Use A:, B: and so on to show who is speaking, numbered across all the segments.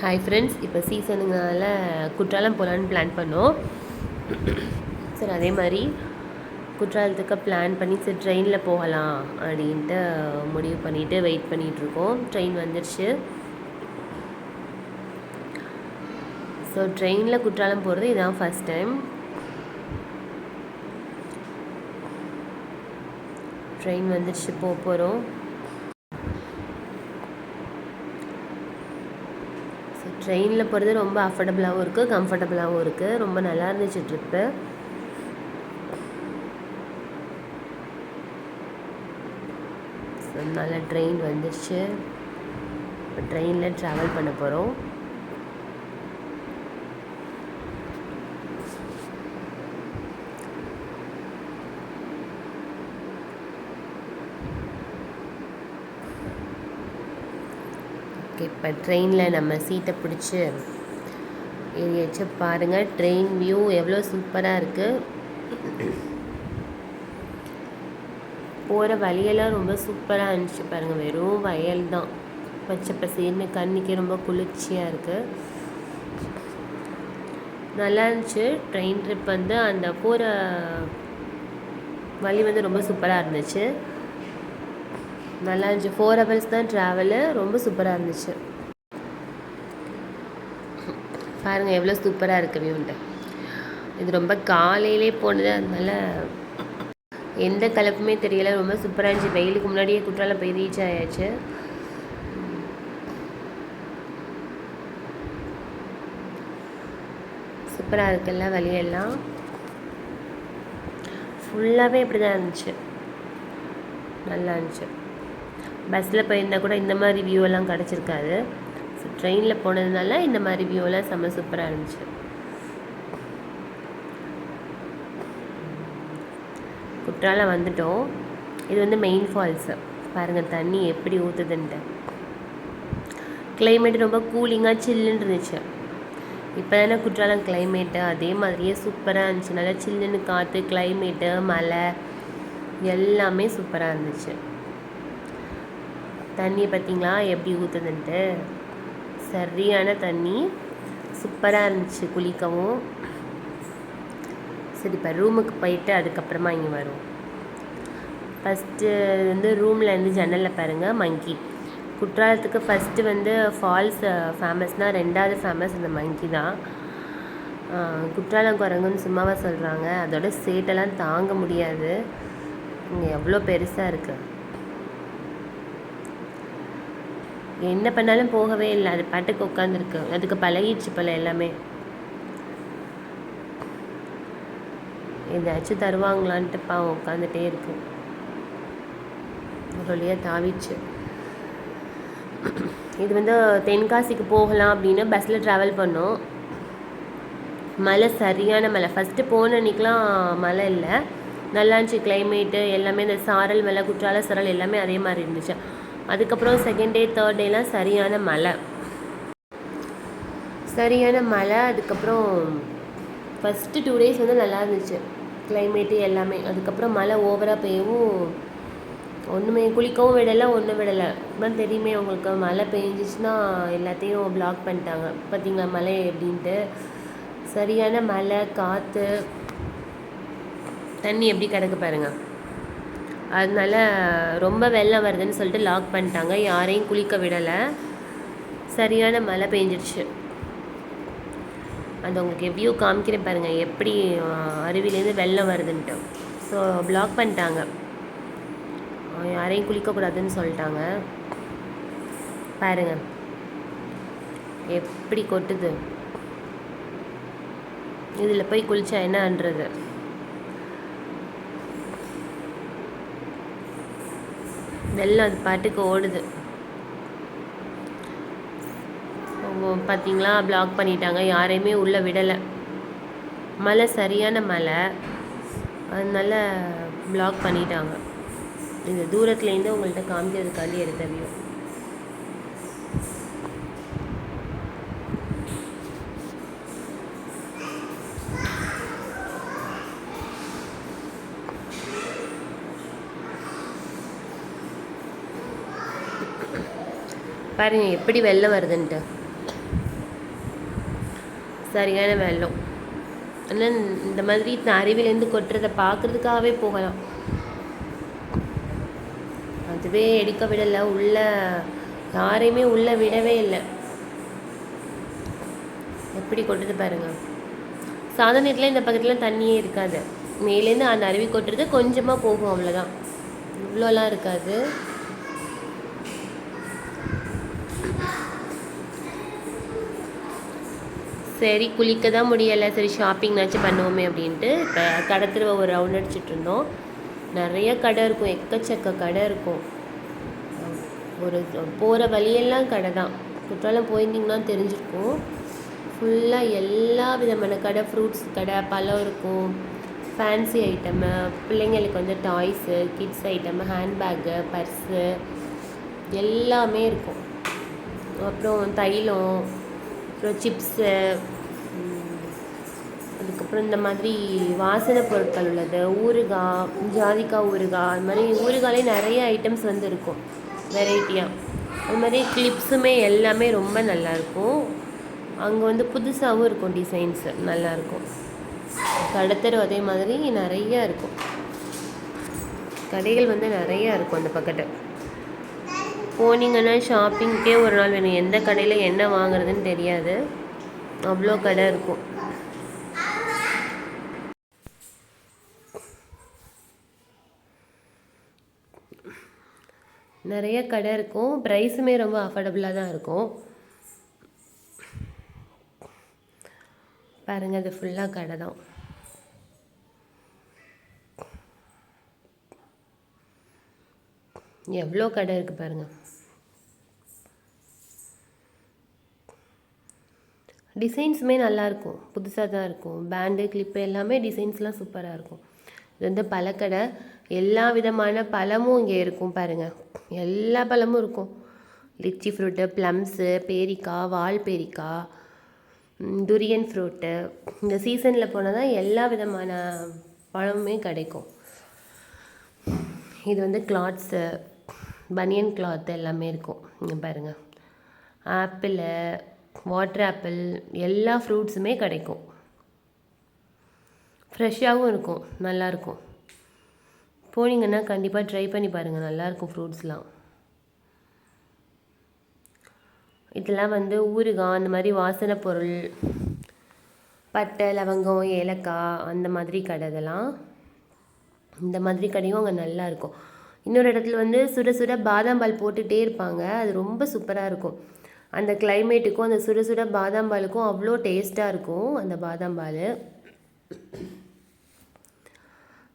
A: Hi friends இப்போ சீசனுங்கனால குற்றாலம் போகலான்னு plan பண்ணோம். சரி அதே மாதிரி குற்றாலத்துக்கு பிளான் பண்ணி சரி ட்ரெயினில் போகலாம் அப்படின்ட்டு முடிவு பண்ணிவிட்டு வெயிட் பண்ணிகிட்ருக்கோம் ட்ரெயின் வந்துடுச்சு ஸோ ட்ரெயினில் குற்றாலம் போகிறது இதுதான் ஃபஸ்ட் டைம் ட்ரெயின் வந்துடுச்சு போக போகிறோம் ஸோ ட்ரெயினில் போகிறது ரொம்ப அஃபர்டபுளாகவும் இருக்குது கம்ஃபர்டபுளாகவும் இருக்குது ரொம்ப நல்லா இருந்துச்சு ட்ரிப்பு ஸோ அதனால் ட்ரெயின் வந்துடுச்சு இப்போ ட்ரெயினில் ட்ராவல் பண்ண போகிறோம் இப்போ ட்ரெயினில் நம்ம சீட்டை பிடிச்சி ஏறியாச்சு. பாருங்கள் ட்ரெயின் வியூ எவ்வளோ சூப்பராக இருக்குது போகிற வழியெல்லாம் ரொம்ப சூப்பராக இருந்துச்சு பாருங்கள் வெறும் வயல் தான். பச்சை பசேர்னு கண்ணுக்கே ரொம்ப குளிர்ச்சியாக இருக்குது நல்லா இருந்துச்சு. ட்ரெயின் ட்ரிப் வந்து அந்த போகிற வழி வந்து ரொம்ப சூப்பராக இருந்துச்சு. நல்லா இருந்துச்சு. ஃபோர் ஹவர்ஸ் தான் ட்ராவலு ரொம்ப சூப்பராக இருந்துச்சு. பாருங்கள் எவ்வளோ சூப்பராக இருக்கு வியூன்ட்டு இது ரொம்ப காலையிலே போனது. அதனால எந்த கலப்புமே தெரியல. ரொம்ப சூப்பராக இருந்துச்சு. வெயிலுக்கு முன்னாடியே குற்றாலம் போய் ரீச் ஆயாச்சு. சூப்பராக இருக்குல்ல வழியெல்லாம். ஃபுல்லாகவே இப்படி தான் இருந்துச்சு. நல்லா இருந்துச்சு. பஸ்ஸில் போயிருந்தால் கூட இந்த மாதிரி வியூ எல்லாம் கிடச்சிருக்காது. ஸோ ட்ரெயினில் போனதுனால இந்த மாதிரி வியூவெல்லாம் செம்ம சூப்பராக இருந்துச்சு. குற்றாலம் வந்துட்டோம். இது வந்து மெயின் ஃபால்ஸு பாருங்கள் தண்ணி எப்படி ஊற்றுதுன்ட்டு கிளைமேட் ரொம்ப கூலிங்காக சில்லுன்னு இருந்துச்சு. இப்போ தானே குற்றாலம் கிளைமேட்டு அதே மாதிரியே சூப்பராக இருந்துச்சு. நல்லா சில்லுன்னு காற்று கிளைமேட்டு மலை எல்லாமே சூப்பராக இருந்துச்சு. தண்ணியை பார்த்தீங்களா? எப்படி ஊற்றுதுன்ட்டு சரியான தண்ணி. சூப்பராக இருந்துச்சு குளிக்கவும். சரி இப்போ ரூமுக்கு போயிட்டு அதுக்கப்புறமா இங்கே வரும் ஃபஸ்ட்டு வந்து ரூமில் இருந்து ஜன்னலில் பாருங்கள் மங்கி குற்றாலத்துக்கு ஃபஸ்ட்டு வந்து ஃபால்ஸ் ஃபேமஸ்னால் ரெண்டாவது ஃபேமஸ் இந்த மங்கி தான். குற்றாலம் குரங்குன்னு சும்மாவாக சொல்கிறாங்க அதோட சேட்டெல்லாம் தாங்க முடியாது. இங்கே எவ்வளோ பெருசாக இருக்குது என்ன பண்ணாலும் போகவே இல்லை. அது பாட்டுக்கு உட்காந்துருக்கு அதுக்கு பழகிடுச்சு போல எல்லாமே. ஏதாச்சும் தருவாங்களான்ட்டு பாவம் உட்காந்துட்டே இருக்கு. ஒரு வழியாக தாவிச்சு இது வந்து தென்காசிக்கு போகலாம் அப்படின்னு பஸ்ஸில் ட்ராவல் பண்ணோம். மழை சரியான மழை. ஃபஸ்ட்டு போன அன்றைக்கெலாம் மழை இல்லை. நல்லா இருந்துச்சு. கிளைமேட்டு எல்லாமே இந்த சாரல் மலை குற்றால சாரல் எல்லாமே அதே மாதிரி இருந்துச்சு. அதுக்கப்புறம் செகண்ட் டே தேர்ட் டேலாம் சரியான மழை. சரியான மழை அதுக்கப்புறம் ஃபஸ்ட்டு டூ டேஸ் வந்து நல்லா இருந்துச்சு. கிளைமேட்டு எல்லாமே. அதுக்கப்புறம் மழை ஓவராக பெய்யவும் ஒன்றுமே குளிக்கவும் விடலை ஒன்றும் விடலை. தான் தெரியுமே உங்களுக்கு மழை பெஞ்சிச்சுன்னா எல்லாத்தையும் பிளாக் பண்ணிட்டாங்க. பார்த்தீங்களா மழை எப்படின்ட்டு. சரியான மழை காற்று தண்ணி எப்படி கிடக்கு பாருங்கள் அதனால ரொம்ப வெள்ளம் வருதுன்னு சொல்லிட்டு லாக் பண்ணிட்டாங்க. யாரையும் குளிக்க விடலை. சரியான மழை பெஞ்சிடுச்சு. அது உங்களுக்கு வியூ காமிக்கிறேன் பாருங்கள் எப்படி அருவிலேருந்து வெள்ளம் வருதுன்ட்டு. ஸோ பிளாக் பண்ணிட்டாங்க. யாரையும் குளிக்கக்கூடாதுன்னு சொல்லிட்டாங்க. பாருங்கள் எப்படி கொட்டுது. இதில் போய் குளித்தா என்னன்றது வெள்ளம் அது பாட்டுக்கு ஓடுது. பார்த்தீங்களா பிளாக் பண்ணிட்டாங்க. யாரையுமே உள்ளே விடலை. மழை சரியான மழை. அதனால பிளாக் பண்ணிட்டாங்க. இந்த தூரத்துலேருந்து உங்கள்கிட்ட காமிக்கிறதுக்காண்டி எடுத்த வியூ பாருங்க எப்படி வெள்ளம் வருதுன்ட்டு. சரியான வெள்ளம். ஆனால் இந்த மாதிரி அருவிலேருந்து கொட்டுறதை பார்க்குறதுக்காகவே போகலாம். அதுவே எடுக்க விடலை உள்ள யாரையுமே உள்ளே விடவே இல்லை. எப்படி கொட்டுது பாருங்க. சாதா நேரத்தில் இந்த பக்கத்தில் தண்ணியே இருக்காது. மேலேருந்து அந்த அருவி கொட்டுறது கொஞ்சமாக போகும் அவ்வளோதான் இவ்வளோலாம் இருக்காது. சரி குளிக்க தான் முடியலை. சரி ஷாப்பிங்னாச்சும் பண்ணுவோமே அப்படின்ட்டு இப்போ கடை ஒரு ரவுண்ட் அடிச்சிட்டு இருந்தோம். நிறைய கடை இருக்கும். எக்கச்சக்க கடை இருக்கும். ஒரு போகிற வழியெல்லாம் கடை தான். குற்றாலம் போயிருந்தீங்கன்னா தெரிஞ்சிருக்கும். ஃபுல்லாக எல்லா விதமான கடை ஃப்ரூட்ஸ் கடை பழம் இருக்கும். ஃபேன்சி ஐட்டமு பிள்ளைங்களுக்கு வந்து toys kids item handbag purse எல்லாமே இருக்கும். அப்புறம் தைலம் அப்புறம் சிப்ஸு அப்புறம் இந்த மாதிரி வாசனை பொருட்கள் உள்ளது ஊறுகாய் ஜாதிக்காய் ஊறுகாய் அது மாதிரி ஊறுகாலே நிறைய ஐட்டம்ஸ் வந்து இருக்கும் வெரைட்டியாக அது மாதிரி கிளிப்ஸுமே எல்லாமே ரொம்ப நல்லாயிருக்கும் அங்கே வந்து புதுசாகவும் இருக்கும் டிசைன்ஸு நல்லாயிருக்கும் கடத்தரும் அதே மாதிரி நிறையா இருக்கும். கடைகள் வந்து நிறையா இருக்கும் அந்த பக்கத்து. போனீங்கன்னா ஷாப்பிங்க்கே ஒரு நாள் வேணும். எந்த கடையில் என்ன வாங்குறதுன்னு தெரியாது. அவ்வளோ கடை இருக்கும். நிறைய கடை இருக்கும். ப்ரைஸுமே ரொம்ப அஃபோர்டபுளாக தான் இருக்கும். பாருங்கள் அது ஃபுல்லாக கடை தான். எவ்வளோ கடை இருக்குது பாருங்கள் டிசைன்ஸுமே நல்லாயிருக்கும் புதுசாக தான் இருக்கும். பேண்டு கிளிப்பு எல்லாமே டிசைன்ஸ்லாம் சூப்பராக இருக்கும். இது வந்து பழக்கடை. எல்லா விதமான பழமும் இங்கே இருக்கும் பாருங்கள் எல்லா பழமும் இருக்கும். லிச்சி ஃப்ரூட்டு ப்ளம்ஸு பேரிக்காய் வால் பேரிக்காய் துரியன் ஃப்ரூட்டு இந்த சீசனில் போனால் தான் எல்லா விதமான பழமுமே கிடைக்கும். இது வந்து கிளாத்ஸு பனியன் கிளாத் எல்லாமே இருக்கும். இங்கே பாருங்கள் ஆப்பிளு வாட்டர் ஆப்பிள் எல்லா ஃப்ரூட்ஸுமே கிடைக்கும். ஃப்ரெஷ்ஷாகவும் இருக்கும். நல்லாயிருக்கும் போனீங்கன்னா கண்டிப்பாக ட்ரை பண்ணி பாருங்கள் நல்லாயிருக்கும் ஃப்ரூட்ஸ்லாம் இதெல்லாம் வந்து ஊறுகாய் அந்த மாதிரி வாசனை பொருள் பட்டை லவங்கம் ஏலக்காய் அந்த மாதிரி கடை இதெல்லாம். இந்த மாதிரி கடையும் அங்கே நல்லாயிருக்கும். இன்னொரு இடத்துல வந்து சுட சுட பாதாம் பால் போட்டுகிட்டே இருப்பாங்க. அது ரொம்ப சூப்பராக இருக்கும். அந்த கிளைமேட்டுக்கும் அந்த சுட சுட பாதாம் பாலுக்கும் அவ்வளோ டேஸ்ட்டாக இருக்கும் அந்த பாதாம் பால்.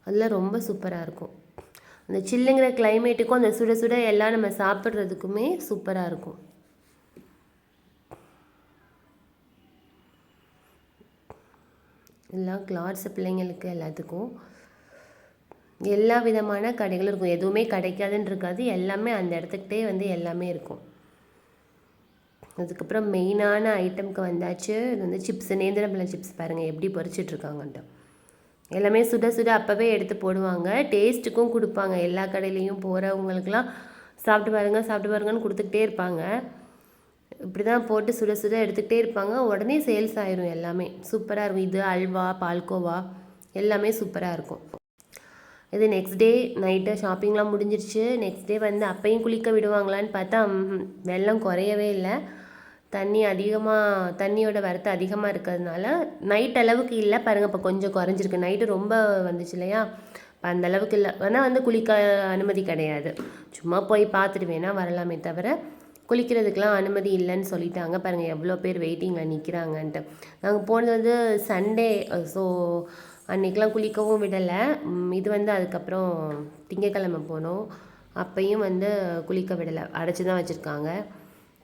A: அதெல்லாம் ரொம்ப சூப்பராக இருக்கும். அந்த சில்லுங்கிற கிளைமேட்டுக்கும் அந்த சுட சுட எல்லாம் நம்ம சாப்பிட்றதுக்குமே சூப்பராக இருக்கும். எல்லாம் கிளாத்ஸ் பிள்ளைங்களுக்கு எல்லாத்துக்கும் எல்லா விதமான கடைகளும் இருக்கும். எதுவுமே கிடைக்காதுன்னு இருக்காது. எல்லாமே அந்த இடத்துக்கிட்டே வந்து எல்லாமே இருக்கும். அதுக்கப்புறம் மெயினான ஐட்டம்க்கு வந்தாச்சு. இது வந்து சிப்ஸ் நேந்திரம்பழம் சிப்ஸ் பாருங்கள் எப்படி பொறிச்சிட்ருக்காங்கன்ட்டு எல்லாமே சுட சுட அப்போவே எடுத்து போடுவாங்க. டேஸ்ட்டுக்கும் கொடுப்பாங்க. எல்லா கடையிலையும் போகிறவங்களுக்குலாம் சாப்பிட்டு பாருங்கள் சாப்பிட்டு பாருங்கன்னு கொடுத்துக்கிட்டே இருப்பாங்க. இப்படி தான் போட்டு சுட சுட எடுத்துக்கிட்டே இருப்பாங்க. உடனே சேல்ஸ் ஆயிரும் எல்லாமே. சூப்பராக இருக்கும். இது அல்வா பால்கோவா எல்லாமே சூப்பராக இருக்கும். இது நெக்ஸ்ட் டே நைட்டு ஷாப்பிங்லாம் முடிஞ்சிருச்சு. நெக்ஸ்ட் டே வந்து அப்பையும் குளிக்க விடுவாங்களான்னு பார்த்தா வெள்ளம் குறையவே இல்லை. தண்ணி அதிகமாக தண்ணியோட வரத்து அதிகமாக இருக்கிறதுனால நைட் அளவுக்கு இல்லை. பாருங்கள் இப்போ கொஞ்சம் குறைஞ்சிருக்கு. நைட்டு ரொம்ப வந்துச்சு இல்லையா? இப்போ அந்த அளவுக்கு இல்லை. ஆனால் வந்து குளிக்க அனுமதி கிடையாது. சும்மா போய் பார்த்துட்டு வேணால் வரலாமே தவிர குளிக்கிறதுக்கெலாம் அனுமதி இல்லைன்னு சொல்லிட்டாங்க. பாருங்கள் எவ்வளோ பேர் வெயிட்டிங்கில் நிற்கிறாங்கன்ட்டு நாங்கள் போனது வந்து சண்டே ஸோ அன்றைக்கெலாம் குளிக்கவும் விடலை. இது வந்து அதுக்கப்புறம் திங்கக்கிழமை போனோம். அப்பையும் வந்து குளிக்க விடலை. அடைச்சி தான் வச்சுருக்காங்க.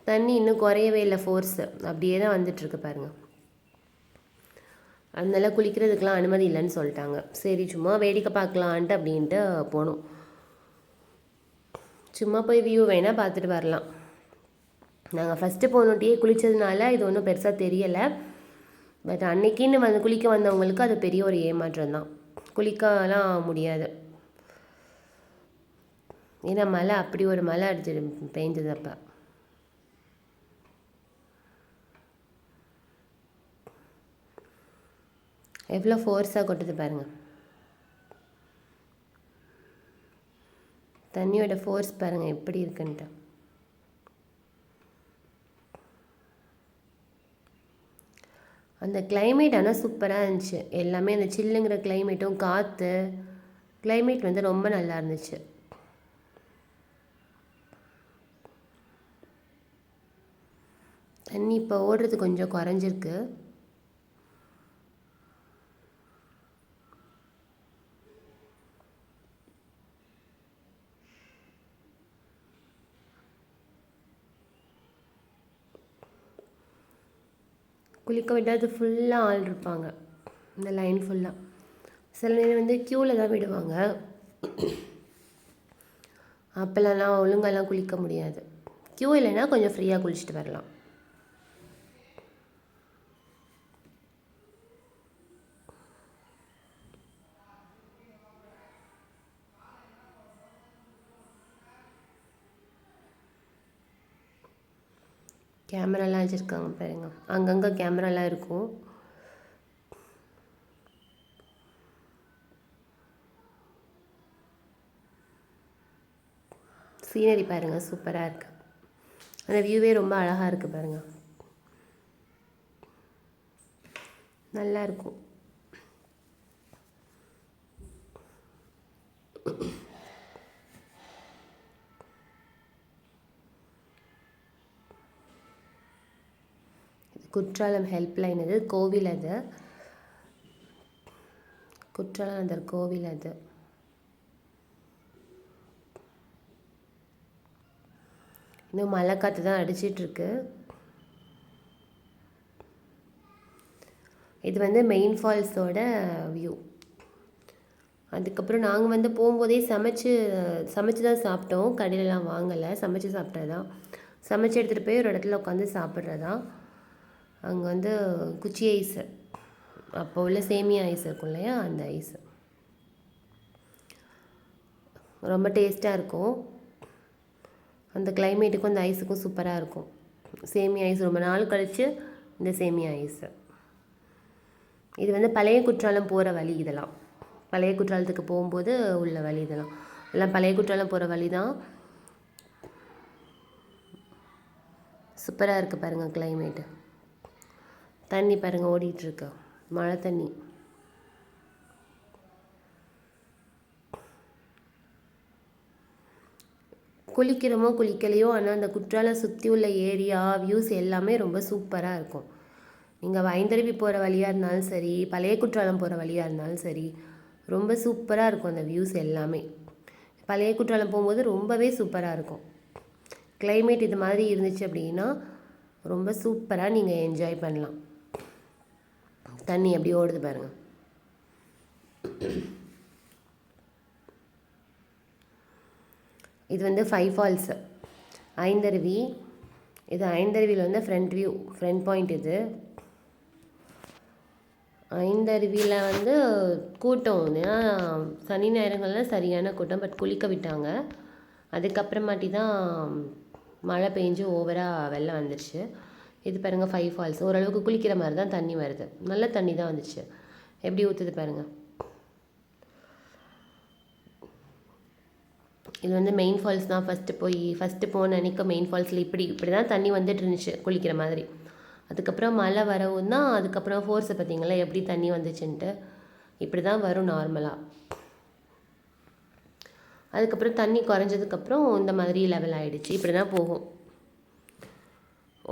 A: தண்ணி இன்னும் குறையவே இல்லை ஃபோர்ஸு அப்படியே தான் வந்துட்டுருக்கு பாருங்கள் அதனால குளிக்கிறதுக்கெலாம் அனுமதி இல்லைன்னு சொல்லிட்டாங்க. சரி சும்மா வேடிக்கை பார்க்கலான்ட்டு அப்படின்ட்டு போனோம். சும்மா போய் வியூ வேணால் பார்த்துட்டு வரலாம். நாங்கள் ஃபஸ்ட்டு போனோட்டியே குளித்ததுனால இது ஒன்றும் பெருசாக தெரியலை. பட் அன்னைக்குன்னு வந்து குளிக்க வந்தவங்களுக்கு அது பெரிய ஒரு ஏமாற்றம் தான். குளிக்கலாம் முடியாது. ஏன்னா மழை அப்படி ஒரு மழை அடிச்சு பெஞ்சது அப்போ. எவ்வளோ ஃபோர்ஸாக கொட்டுது பாருங்கள் தண்ணியோட ஃபோர்ஸ் பாருங்கள் எப்படி இருக்குன்ட்டு. அந்த கிளைமேட் ஆனால் சூப்பராக இருந்துச்சு. எல்லாமே அந்த சில்லுங்கிற கிளைமேட்டும் காற்று கிளைமேட் வந்து ரொம்ப நல்லா இருந்துச்சு. தண்ணி இப்போ ஓடுறது கொஞ்சம் குறைஞ்சிருக்கு. குளிக்க விடாது ஃபுல்லாக ஆள் இருப்பாங்க. இந்த லைன் ஃபுல்லாக சில நேரம் வந்து க்யூவில் தான் விடுவாங்க. அப்போல்லாம் ஒழுங்காலாம் குளிக்க முடியாது. க்யூ இல்லைன்னா கொஞ்சம் ஃப்ரீயாக குளிச்சுட்டு வரலாம். கேமராலாம் வச்சுருக்காங்க பாருங்க. அங்கங்கே கேமராலாம் இருக்கும். சீனரி பாருங்கள் சூப்பராக இருக்குது அந்த வியூவே ரொம்ப அழகாக இருக்குது பாருங்கள் நல்லா இருக்கும் குற்றாலம் ஹெல்ப்லைன் அது கோவில் அது. குற்றாலம் அந்த கோவில் அது. இன்னும் மழை காற்று தான் அடிச்சிட்ருக்கு. இது வந்து மெயின் ஃபால்ஸோட வியூ அதுக்கப்புறம் நாங்கள் வந்து போகும்போதே சமைச்சு சமைச்சு தான் சாப்பிட்டோம். கடையிலலாம் வாங்கலை. சமைச்சு சாப்பிட்டதான் சமைச்சு எடுத்துகிட்டு போய் ஒரு இடத்துல உட்காந்து சாப்பிட்றதான் அங்கே வந்து குச்சி ஐஸு அப்போ உள்ள சேமியா ஐஸ் இருக்கும் இல்லையா? அந்த ஐஸு. ரொம்ப டேஸ்ட்டாக இருக்கும். அந்த கிளைமேட்டுக்கும் அந்த ஐஸுக்கும் சூப்பராக இருக்கும். சேமியா ஐஸ் ரொம்ப நாள் கழித்து இந்த சேமியா ஐஸு. இது வந்து பழைய குற்றாலம் போகிற வழி இதெல்லாம். பழைய குற்றாலத்துக்கு போகும்போது உள்ள வழி இதெல்லாம். எல்லாம் பழைய குற்றாலம் போகிற வழி தான். சூப்பராக இருக்குது பாருங்கள் கிளைமேட்டு. தண்ணி பாருங்கள் ஓடிட்டுருக்கு. மழை தண்ணி. குளிக்கிறோமோ குளிக்கலையோ ஆனால் அந்த குற்றாலம் சுற்றி உள்ள ஏரியா வியூஸ் எல்லாமே ரொம்ப சூப்பராக இருக்கும். நீங்கள் வைந்தருவி போகிற வழியாக இருந்தாலும் சரி பழைய குற்றாலம் போகிற வழியாக இருந்தாலும் சரி ரொம்ப சூப்பராக இருக்கும் அந்த வியூஸ் எல்லாமே. பழைய குற்றாலம் போகும்போது ரொம்பவே சூப்பராக இருக்கும். கிளைமேட் இது மாதிரி இருந்துச்சு அப்படின்னா ரொம்ப சூப்பராக நீங்கள் என்ஜாய் பண்ணலாம். தண்ணி எப்படி ஓடுது பாருங்கள் இது வந்து ஃபைவ் ஃபால்ஸு ஐந்தருவி. இது ஐந்தருவியில் வந்து ஃப்ரண்ட் வியூ ஃப்ரண்ட் பாயிண்ட் இது. ஐந்தருவியில் வந்து கூட்டம் ஏன்னா சனி நேரங்களில் சரியான கூட்டம் பட் குளிக்க விட்டாங்க. அதுக்கப்புறமாட்டி தான் மழை பெஞ்சு ஓவராக வெள்ளம் வந்துடுச்சு இது பாருங்கள் ஃபைவ் ஃபால்ஸ் ஓரளவுக்கு குளிக்கிற மாதிரி தான் தண்ணி வருது. நல்ல தண்ணி தான் வந்துச்சு. எப்படி ஊற்றுது பாருங்கள் இது வந்து மெயின் ஃபால்ஸ் தான். ஃபஸ்ட்டு போய் ஃபஸ்ட்டு போன அன்றைக்கி மெயின் ஃபால்ஸில் இப்படி இப்படி தான் தண்ணி வந்துட்டு இருந்துச்சு குளிக்கிற மாதிரி. அதுக்கப்புறம் மழை வரவும் தான் அதுக்கப்புறம் ஃபோர்ஸை பார்த்தீங்களா எப்படி தண்ணி வந்துச்சுன்ட்டு. இப்படி தான் வரும் நார்மலாக அதுக்கப்புறம் தண்ணி குறைஞ்சதுக்கப்புறம் இந்த மாதிரி லெவல் ஆகிடுச்சு இப்படி தான் போகும்.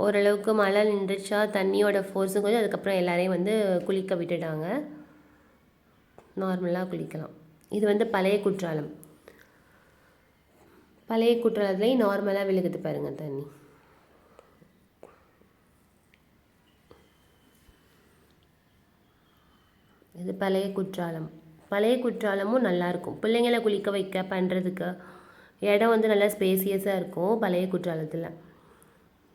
A: ஓரளவுக்கு மழை நின்றுச்சா தண்ணியோட ஃபோர்ஸும் கொஞ்சம் அதுக்கப்புறம் எல்லோரையும் வந்து குளிக்க விட்டுட்டாங்க. நார்மலாக குளிக்கலாம். இது வந்து பழைய குற்றாலம். பழைய குற்றாலத்துலேயும் நார்மலாக விழுகுது பாருங்கள் தண்ணி. இது பழைய குற்றாலம். பழைய குற்றாலமும் நல்லாயிருக்கும் பிள்ளைங்களை குளிக்க வைக்க பண்ணுறதுக்கு இடம் வந்து நல்லா ஸ்பேசியஸாக இருக்கும் பழைய குற்றாலத்தில்.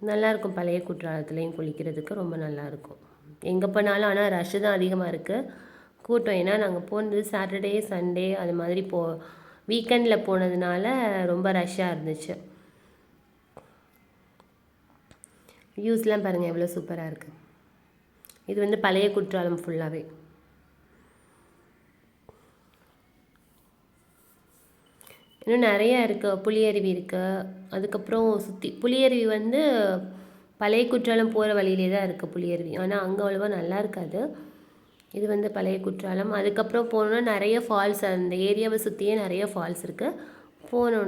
A: நல்லாயிருக்கும். பழைய குற்றாலத்துலேயும் குளிக்கிறதுக்கு ரொம்ப நல்லாயிருக்கும். எங்கே போனாலும் ஆனால் ரஷ்ஷு தான் அதிகமாக இருக்குது கூட்டம் ஏன்னா நாங்கள் போனது சாட்டர்டே சண்டே அது மாதிரி போ வீக்கெண்டில் போனதுனால ரொம்ப ரஷ்ஷாக இருந்துச்சு. வியூஸ்லாம் பாருங்கள் எவ்வளோ சூப்பராக இருக்குது இது வந்து பழைய குற்றாலம் ஃபுல்லாகவே இன்னும் நிறையா இருக்குது புளியருவி இருக்குது அதுக்கப்புறம் சுற்றி புளியருவி வந்து பழைய குற்றாலம் போகிற வழியிலே தான் இருக்குது புளியருவி ஆனால் அங்கே அவ்வளோவா நல்லா இருக்காது. இது வந்து பழைய குற்றாலம். அதுக்கப்புறம் போனோன்னா நிறைய ஃபால்ஸ் அந்த ஏரியாவை சுற்றியே நிறைய ஃபால்ஸ் இருக்குது போனோன்னா